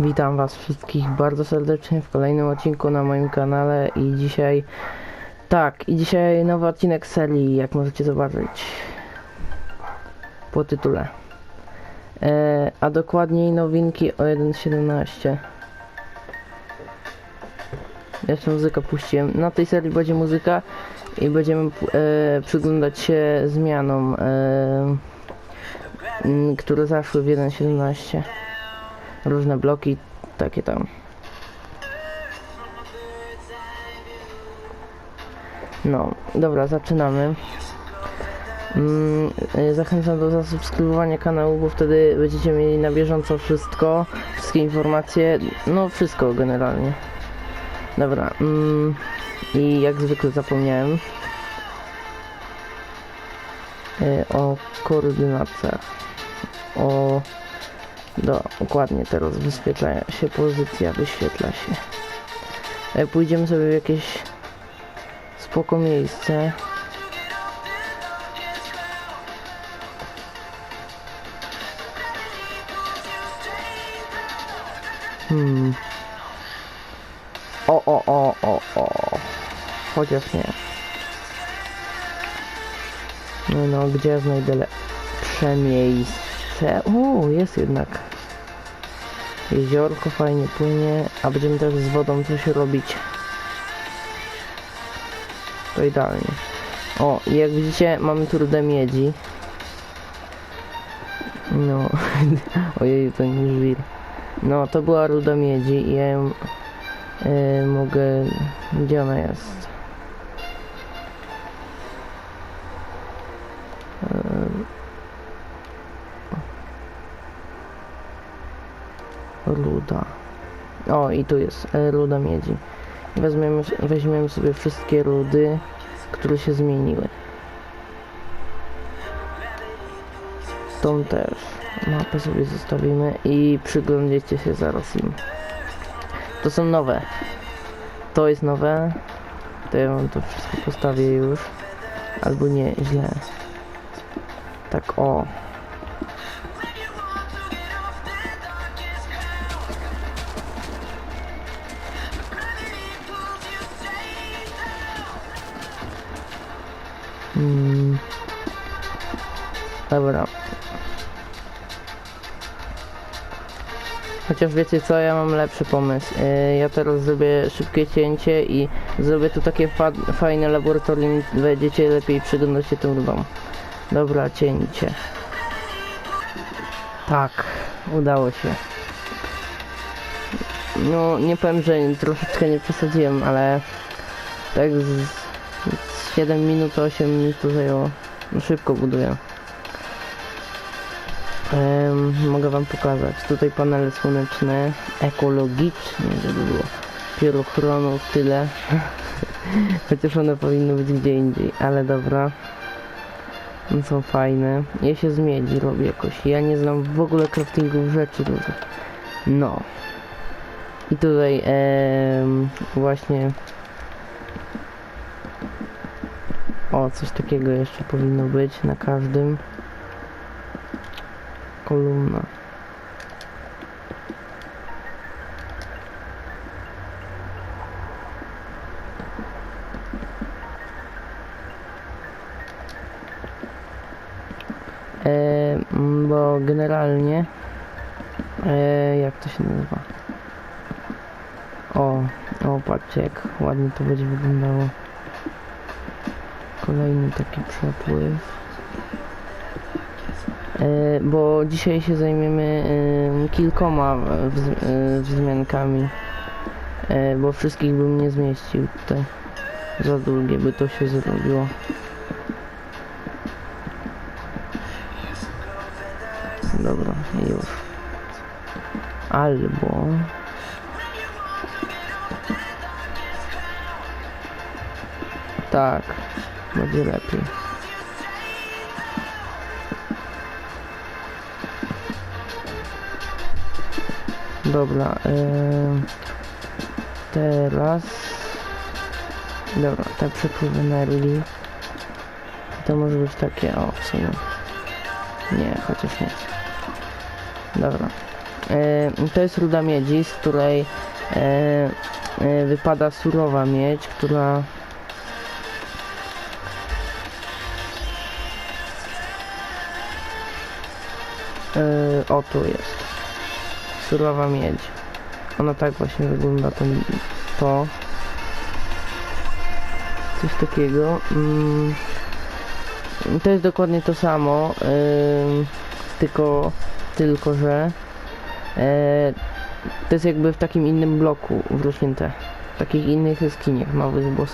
Witam Was wszystkich bardzo serdecznie w kolejnym odcinku na moim kanale i dzisiaj tak, i dzisiaj nowy odcinek serii, jak możecie zobaczyć po tytule. E, a dokładniej nowinki o 1.17. Jeszcze muzykę puściłem. Na tej serii będzie muzyka i będziemy e, przyglądać się zmianom, e, które zaszły w 1.17 różne bloki, takie tam. No, dobra, zaczynamy. Mm, zachęcam do zasubskrybowania kanału, bo wtedy będziecie mieli na bieżąco wszystko, wszystkie informacje, no wszystko generalnie. Dobra, mm, i jak zwykle zapomniałem y, o koordynacjach, o Dokładnie teraz wyświetla się pozycja, wyświetla się. E, Pójdziemy sobie w jakieś spoko miejsce. Hmm. O, o, o, o, o. Chociaż nie. No, no, gdzie znajdę lepsze miejsce? Uuu, jest jednak. Jeziorko fajnie płynie, a będziemy też z wodą coś robić. To idealnie. O, i jak widzicie, mamy tu rudę miedzi. No, ojej, to nie żwir. No, to była ruda miedzi i ja ją y, mogę... Gdzie ona jest? Ruda. O, i tu jest e, ruda miedzi. Weźmiemy, weźmiemy sobie wszystkie rudy, które się zmieniły. Tą też. Mapę sobie zostawimy i przyglądajcie się zaraz im. To są nowe. To jest nowe. To ja wam to wszystko postawię już. Albo nie, źle. Tak o. Mm. Dobra. Chociaż wiecie co, ja mam lepszy pomysł. Yy, ja teraz zrobię szybkie cięcie i zrobię tu takie fa fajne laboratorium. Będziecie lepiej przyglądać się tym rudą. Dobra, cięcie. Tak, udało się. No, nie powiem, że troszeczkę nie przesadziłem, ale tak z 7 minut, 8 minut to zajęło. No, szybko buduję. Mogę wam pokazać. Tutaj panele słoneczne, ekologicznie, żeby było. Pierochronu tyle. Chociaż one powinny być gdzie indziej, ale dobra. One są fajne. Ja się z miedzi robię jakoś. Ja nie znam w ogóle craftingu rzeczy. No. I tutaj właśnie o, coś takiego jeszcze powinno być na każdym. Kolumna. E, bo generalnie e, jak to się nazywa? O, o patrzcie jak ładnie to będzie wyglądało. Kolejny taki przepływ. E, bo dzisiaj się zajmiemy e, kilkoma wz, e, wzmiankami. E, bo wszystkich bym nie zmieścił tutaj. Za długie by to się zrobiło. Dobra, już. Albo... Tak, będzie lepiej. Dobra, teraz... Dobra, te przepływy energii. To może być takie, o w sumie. Nie, chociaż nie. Dobra. To jest ruda miedzi, z której wypada surowa miedź, która e, o tu jest. Surowa miedź. Ona tak właśnie wygląda ten, to. Coś takiego. Mm, to jest dokładnie to samo ym, tylko tylko że e, to jest jakby w takim innym bloku wrośnięte w takich innych skiniach nowych, bo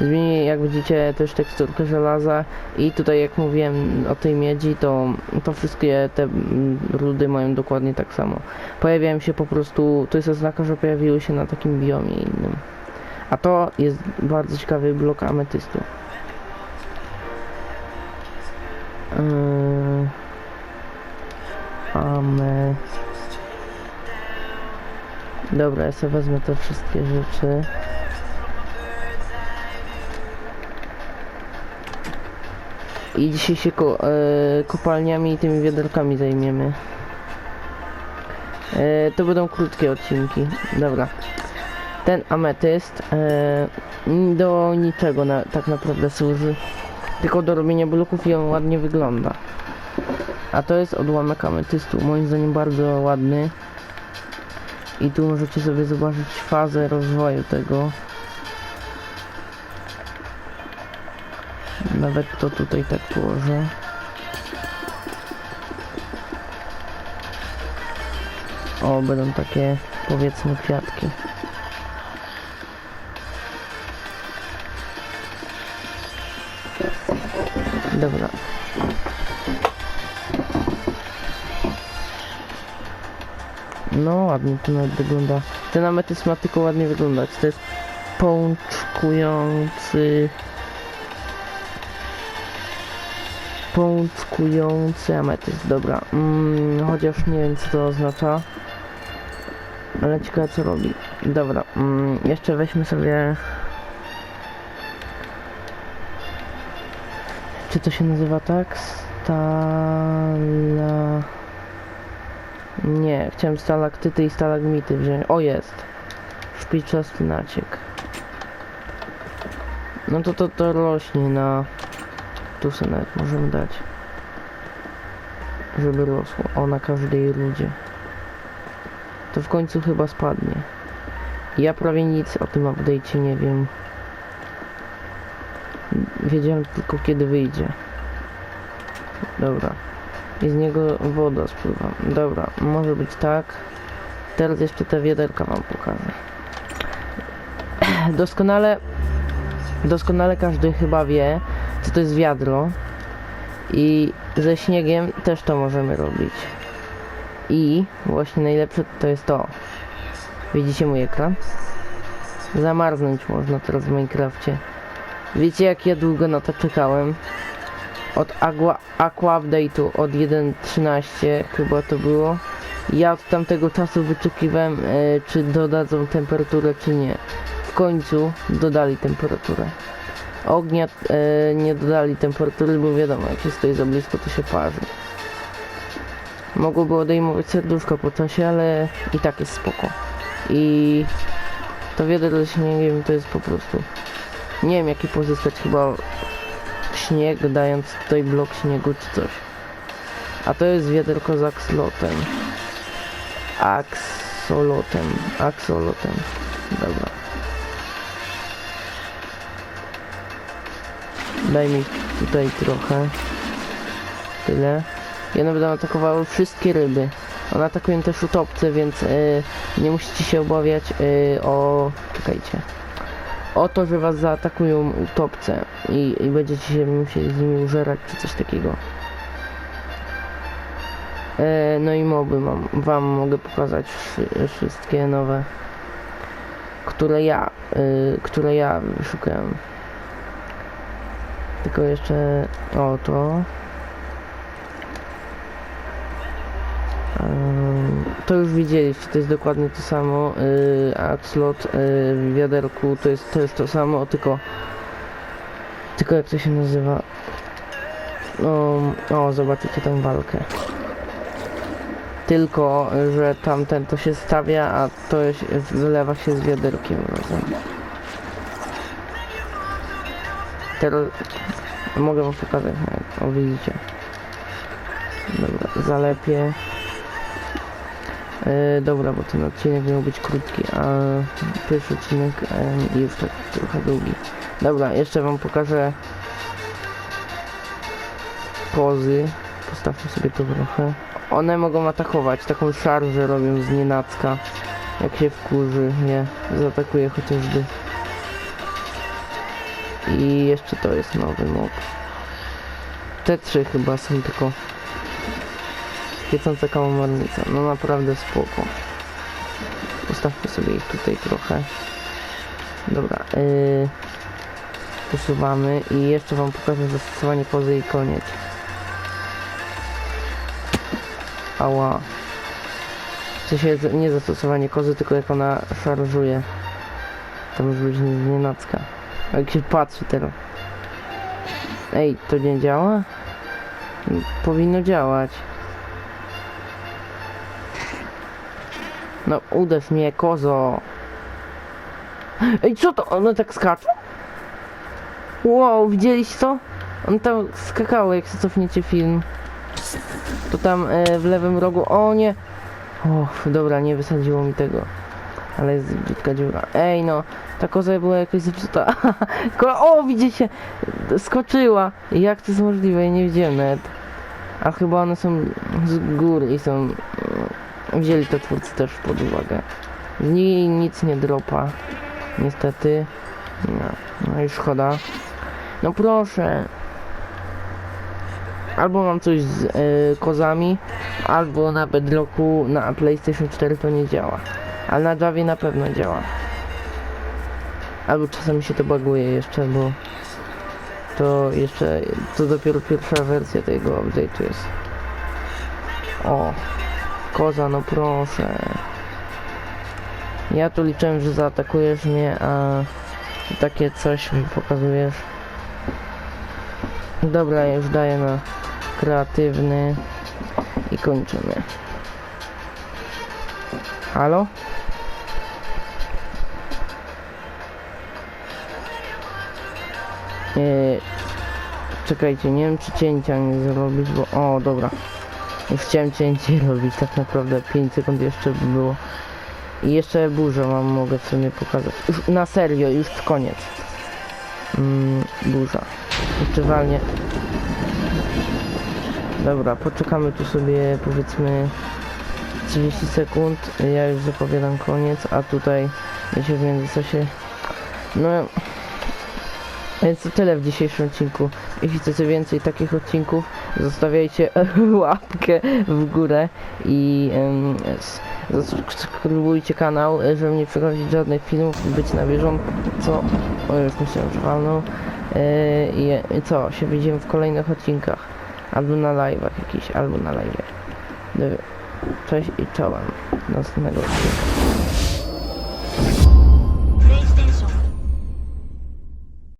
zmieni jak widzicie też teksturkę żelaza i tutaj jak mówiłem o tej miedzi to, to wszystkie te mm, rudy mają dokładnie tak samo. Pojawiają się po prostu, to jest oznaka, że pojawiły się na takim biomie innym. A to jest bardzo ciekawy blok ametystu. Yy, ame Dobra, ja sobie wezmę te wszystkie rzeczy. I dzisiaj się ko e, kopalniami i tymi wiaderkami zajmiemy. E, to będą krótkie odcinki. Dobra. Ten ametyst e, do niczego na, tak naprawdę służy. Tylko do robienia bloków i on ładnie wygląda. A to jest odłamek ametystu. Moim zdaniem bardzo ładny. I tu możecie sobie zobaczyć fazę rozwoju tego. Nawet to tutaj tak położę. O, będą takie powiedzmy kwiatki. Dobra. No ładnie to nawet wygląda. Ten ametyst ma tylko ładnie wyglądać. To jest pączkujący... Pączkujący ametyst, dobra. Mm, chociaż nie wiem co to oznacza. Ale ciekawe co robi. Dobra, mm, jeszcze weźmy sobie... Czy to się nazywa tak? Stala... Nie, chciałem stalaktyty i stalagmity wziąć. O, jest. Szpiczasty naciek. No to to, to rośnie na... Tu sobie nawet możemy dać. Żeby rosło. O, na każdej ludzie. To w końcu chyba spadnie. Ja prawie nic o tym update'cie nie wiem. Wiedziałem tylko kiedy wyjdzie. Dobra. I z niego woda spływa. Dobra, może być tak. Teraz jeszcze te wiaderka wam pokażę. Doskonale, doskonale każdy chyba wie, to jest wiadro. I ze śniegiem też to możemy robić. I właśnie najlepsze to jest to. Widzicie mój ekran? Zamarznąć można teraz w Minecrafcie. Wiecie jak ja długo na to czekałem? Od Aqua, Aqua Update'u od 1.13 chyba to było. Ja od tamtego czasu wyczekiwałem, e, czy dodadzą temperaturę, czy nie. W końcu dodali temperaturę. Ognia e, nie dodali temperatury, bo wiadomo, jak się stoi za blisko, to się parzy. Mogłoby odejmować serduszko po czasie, ale i tak jest spoko. I to wiadro ze śniegiem to jest po prostu... Nie wiem jaki pozyskać chyba śnieg, dając tutaj blok śniegu czy coś. A to jest wiaderko z axlotem. Axolotem. Axolotem. Dobra. Daj mi tutaj trochę. Tyle. I one będą atakowały wszystkie ryby. One atakują też utopce, więc y, nie musicie się obawiać y, o... Czekajcie. O to, że was zaatakują utopce i, i będziecie się musieli z nimi użerać czy coś takiego. E, no i moby mam, wam mogę pokazać wszy- wszystkie nowe, które ja, y, które ja szukałem. Tylko jeszcze, o to. To już widzieliście, to jest dokładnie to samo. Yy, Axlot yy, w wiaderku to jest, to jest to samo, tylko tylko jak to się nazywa? No, o, zobaczycie tę walkę. Tylko, że tamten to się stawia, a to wylewa się z wiaderkiem razem. Teraz mogę wam pokazać, o widzicie. Dobra, zalepię. E, dobra, bo ten odcinek miał być krótki, a pierwszy odcinek e, już tak trochę długi. Dobra, jeszcze wam pokażę pozy. Postawmy sobie to trochę. One mogą atakować, taką szarżę robią z nienacka. Jak się wkurzy, nie, zaatakuje chociażby. I jeszcze to jest nowy mob. Te trzy chyba są tylko świecąca kałamarnica. No naprawdę spoko. Ustawmy sobie ich tutaj trochę. Dobra, yy, usuwamy i jeszcze wam pokażę zastosowanie pozy i koniec. Ała. W sensie nie zastosowanie kozy, tylko jak ona szarżuje. To może być z nienacka. Jak się patrzy teraz. Ej, to nie działa? Powinno działać. No uderz mnie, kozo. Ej, co to? One tak skaczą? Wow, widzieliście to? On tam skakały, jak się cofniecie film. To tam e, w lewym rogu. O nie! Och, dobra, nie wysadziło mi tego. Ale jest brzydka dziura. Ej no, ta koza była jakoś zepsuta. O, widzicie? Skoczyła. Jak to jest możliwe? Ja nie widziałem nawet. A chyba one są z góry i są... mm, Wzięli to twórcy też pod uwagę. Z niej nic nie dropa. Niestety. No, no i szkoda. No proszę. Albo mam coś z e, kozami, albo na Bedrocku na PlayStation 4 to nie działa. Ale na Javie na pewno działa. Albo czasami się to baguje jeszcze, bo to jeszcze, to dopiero pierwsza wersja tego update'u jest. O, koza, no proszę. Ja tu liczyłem, że zaatakujesz mnie, a takie coś mi pokazujesz. Dobra, już daję na kreatywny i kończymy. Halo? Eee, czekajcie, nie wiem czy cięcia nie zrobić, bo... O, dobra. Już chciałem cięcie robić, tak naprawdę 5 sekund jeszcze by było. I jeszcze burzę mam, mogę w sumie pokazać. Już na serio, już koniec. Mm, burza. Jeszcze walnie. Dobra, poczekamy tu sobie powiedzmy 30 sekund. Ja już zapowiadam koniec, a tutaj się w międzyczasie. No więc to tyle w dzisiejszym odcinku. Jeśli chcecie więcej takich odcinków, zostawiajcie łapkę w górę i s- zasubskrybujcie kanał, żeby nie przegapić żadnych filmów, być na bieżąco. O, już myślałem, że walną. E, I i co, się widzimy w kolejnych odcinkach. Albo na live'ach jakiś, albo na live'ie. Cześć i czołem. Do następnego odcinka.